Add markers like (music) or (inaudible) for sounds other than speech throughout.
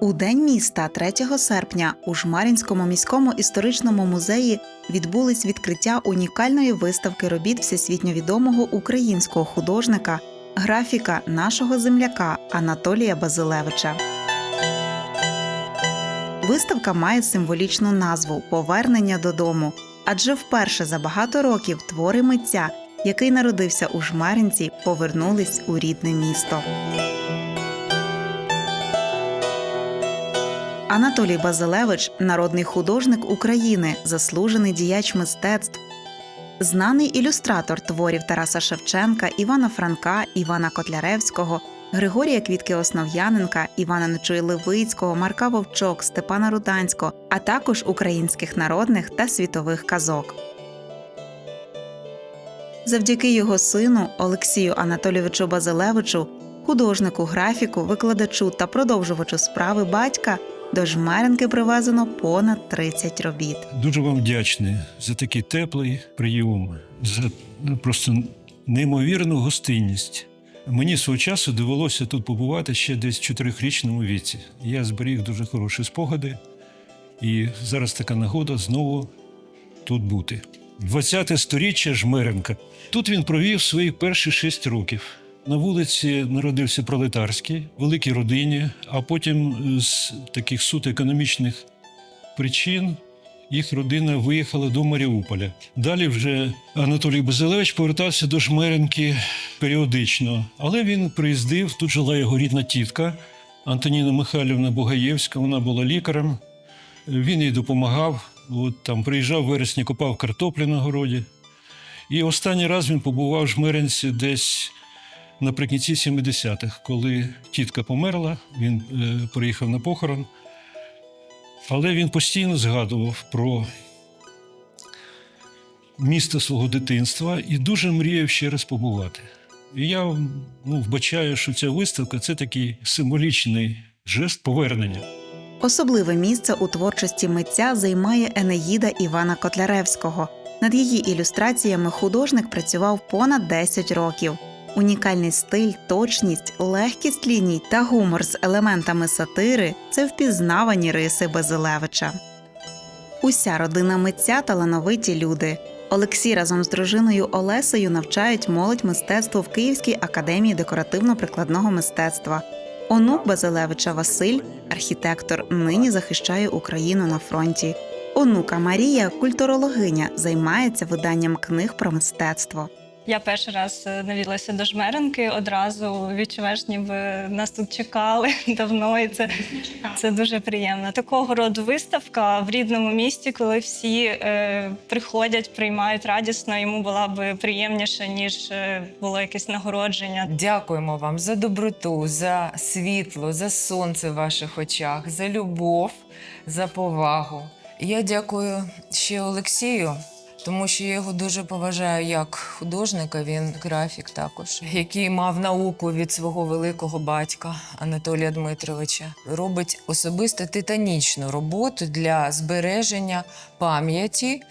У день міста 3 серпня у Жмарінському міському історичному музеї відбулись відкриття унікальної виставки робіт всесвітньо відомого українського художника, графіка нашого земляка Анатолія Базилевича. Виставка має символічну назву Повернення додому, адже вперше за багато років твори митця, який народився у Жмаринці, повернулись у рідне місто. Анатолій Базилевич народний художник України, заслужений діяч мистецтв, знаний ілюстратор творів Тараса Шевченка, Івана Франка, Івана Котляревського, Григорія Квітки Основ'яненка, Івана Нечуй-Левицького, Марка Вовчок, Степана Руданського, а також українських народних та світових казок. Завдяки його сину Олексію Анатолійовичу Базилевичу, художнику, графіку, викладачу та продовжувачу справи батька, до Жмеренки привезено понад 30 робіт. Дуже вам вдячний за такий теплий прийом, за ну, просто неймовірну гостинність. Мені свого часу довелося тут побувати ще десь в чотирихрічному віці. Я зберіг дуже хороші спогади, і зараз така нагода знову тут бути. 20-те сторіччя Жмеренка. Тут він провів свої перші шість років. На вулиці народився пролетарський, великій родині, а потім з таких суто економічних причин їх родина виїхала до Маріуполя. Далі вже Анатолій Базилевич повертався до Жмеренки періодично, але він приїздив. Тут жила його рідна тітка Антоніна Михайлівна Бугаєвська. Вона була лікарем. Він їй допомагав. От там приїжджав в вересні, копав картоплю на городі. І останній раз він побував в Жмеренці десь наприкінці 70-х, коли тітка померла, він е, приїхав на похорон. Але він постійно згадував про місто свого дитинства і дуже мріяв ще раз побувати. І я ну, вбачаю, що ця виставка це такий символічний жест повернення. Особливе місце у творчості митця займає Енеїда Івана Котляревського. Над її ілюстраціями художник працював понад 10 років. Унікальний стиль, точність, легкість ліній та гумор з елементами сатири це впізнавані риси Базилевича. Уся родина митця талановиті люди. Олексій разом з дружиною Олесею навчають молодь мистецтву в Київській академії декоративно-прикладного мистецтва. Онук Базилевича Василь, архітектор, нині захищає Україну на фронті. Онука Марія, культурологиня, займається виданням книг про мистецтво. Я перший раз е, навідалася до Жмеренки, одразу відчуваєш, ніби нас тут чекали (laughs) давно, і це, це дуже приємно. Такого роду виставка в рідному місті, коли всі е, приходять, приймають радісно, йому була би приємніше, ніж е, було якесь нагородження. Дякуємо вам за доброту, за світло, за сонце в ваших очах, за любов, за повагу. Я дякую ще Олексію, тому що я його дуже поважаю як художника. Він графік також, який мав науку від свого великого батька Анатолія Дмитровича. Робить особисто титанічну роботу для збереження пам'яті.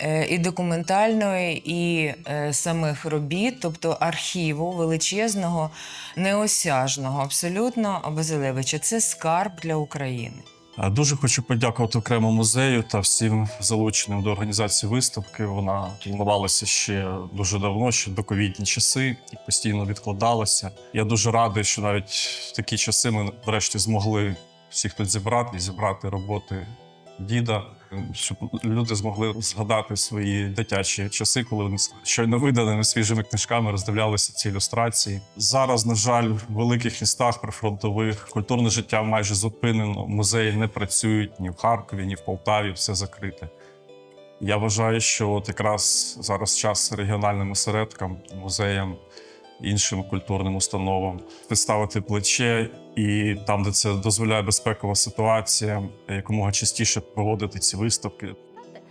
е, І документальної, і е, самих робіт, тобто архіву величезного, неосяжного, абсолютно Базилевича. Це скарб для України. Дуже хочу подякувати окремо музею та всім залученим до організації виставки. Вона планувалася ще дуже давно, ще до ковідні часи, і постійно відкладалася. Я дуже радий, що навіть в такі часи ми врешті змогли всіх тут зібрати, зібрати роботи діда, щоб люди змогли згадати свої дитячі часи, коли вони щойно виданими свіжими книжками роздивлялися ці ілюстрації. Зараз, на жаль, в великих містах прифронтових культурне життя майже зупинено. Музеї не працюють ні в Харкові, ні в Полтаві, все закрите. Я вважаю, що от якраз зараз час регіональним осередкам, музеям, іншим культурним установам підставити плече і там, де це дозволяє безпекова ситуація, якомога частіше проводити ці виставки.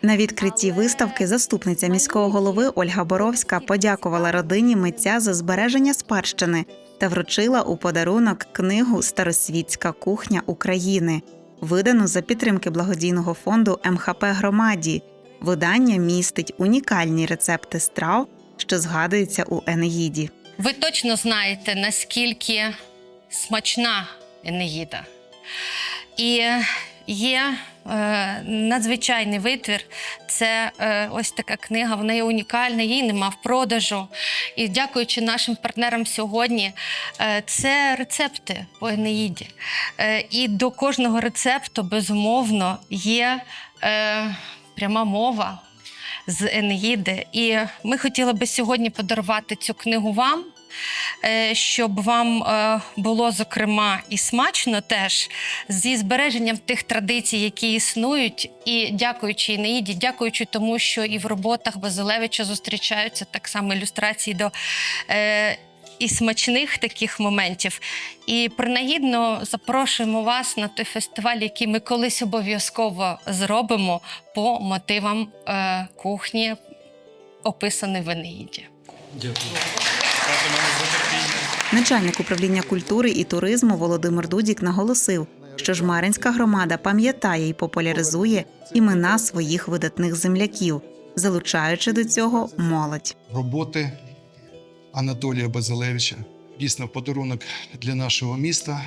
На відкритті виставки заступниця міського голови Ольга Боровська подякувала родині митця за збереження спадщини та вручила у подарунок книгу Старосвітська кухня України, видану за підтримки благодійного фонду МХП Громаді. Видання містить унікальні рецепти страв, що згадуються у Енеїді. Ви точно знаєте, наскільки смачна Енеїда. І є е, надзвичайний витвір. Це е, ось така книга, вона є унікальна, її нема в продажу. І дякуючи нашим партнерам сьогодні, е, це рецепти по Енеїді. Е, і до кожного рецепту, безумовно, є е, пряма мова з Енеїди. І ми хотіли би сьогодні подарувати цю книгу вам. е, Щоб вам е, було зокрема і смачно теж зі збереженням тих традицій, які існують, і дякуючи Інеїді, дякуючи тому, що і в роботах Базилевича зустрічаються так само ілюстрації до е, і смачних таких моментів. І принагідно запрошуємо вас на той фестиваль, який ми колись обов'язково зробимо по мотивам е, кухні, описаний в Енеїді. Дякую. Начальник управління культури і туризму Володимир Дудік наголосив, що жмеринська громада пам'ятає і популяризує імена своїх видатних земляків, залучаючи до цього молодь. роботи Анатолія Базилевича. Дійсно, подарунок для нашого міста.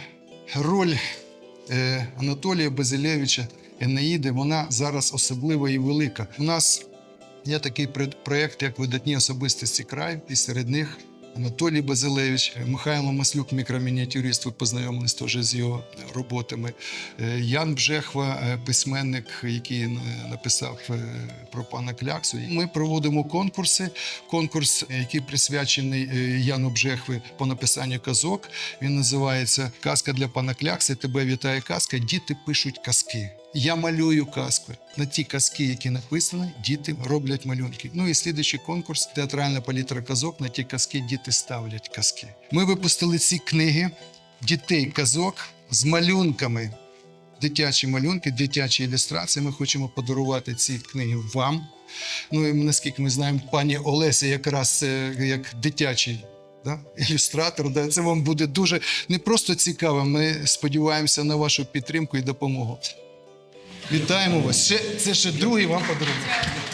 Роль е, Анатолія Базилевича Енеїди, вона зараз особлива і велика. У нас є такий проєкт, як видатні особистості краю, і серед них Анатолій Базилевич, Михайло Маслюк, мікромініатюрист, ви познайомились теж з його роботами. Е, Ян Бжехва, е, письменник, який е, написав е, про пана Кляксу. Ми проводимо конкурси. Конкурс, е, який присвячений е, Яну Бжехви по написанню казок. Він називається Казка для пана Клякси. Тебе вітає казка. Діти пишуть казки. Я малюю казку. На ті казки, які написані, діти роблять малюнки. Ну і слідуючий конкурс театральна палітра казок. На ті казки діти ставлять казки. Ми випустили ці книги дітей казок з малюнками дитячі малюнки, дитячі ілюстрації. Ми хочемо подарувати ці книги вам. Ну і наскільки ми знаємо, пані Олеся якраз е, як дитячий. Да? Ілюстратор, да? це вам буде дуже не просто цікаво. Ми сподіваємося на вашу підтримку і допомогу. Вітаємо вас! Ще, це ще другий вам подарунок.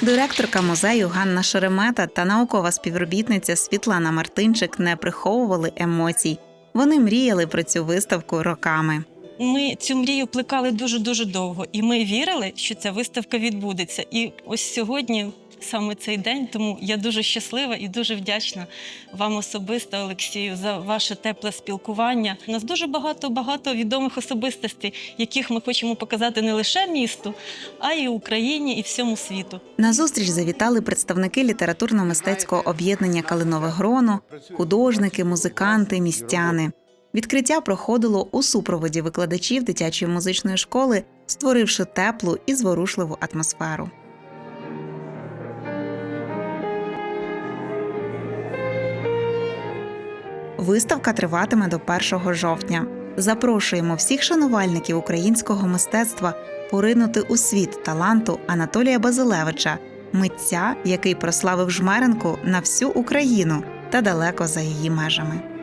Директорка музею Ганна Шеремета та наукова співробітниця Світлана Мартинчик не приховували емоцій. Вони мріяли про цю виставку роками. Ми цю мрію плекали дуже дуже довго, і ми вірили, що ця виставка відбудеться. І ось сьогодні саме цей день. Тому я дуже щаслива і дуже вдячна вам особисто, Олексію, за ваше тепле спілкування. У нас дуже багато багато відомих особистостей, яких ми хочемо показати не лише місту, а й Україні і всьому світу. На зустріч завітали представники літературно-мистецького об'єднання Калинове гроно, художники, музиканти, містяни. Відкриття проходило у супроводі викладачів дитячої музичної школи, створивши теплу і зворушливу атмосферу. Виставка триватиме до 1 жовтня. Запрошуємо всіх шанувальників українського мистецтва поринути у світ таланту Анатолія Базилевича, митця, який прославив жмеренку на всю Україну та далеко за її межами.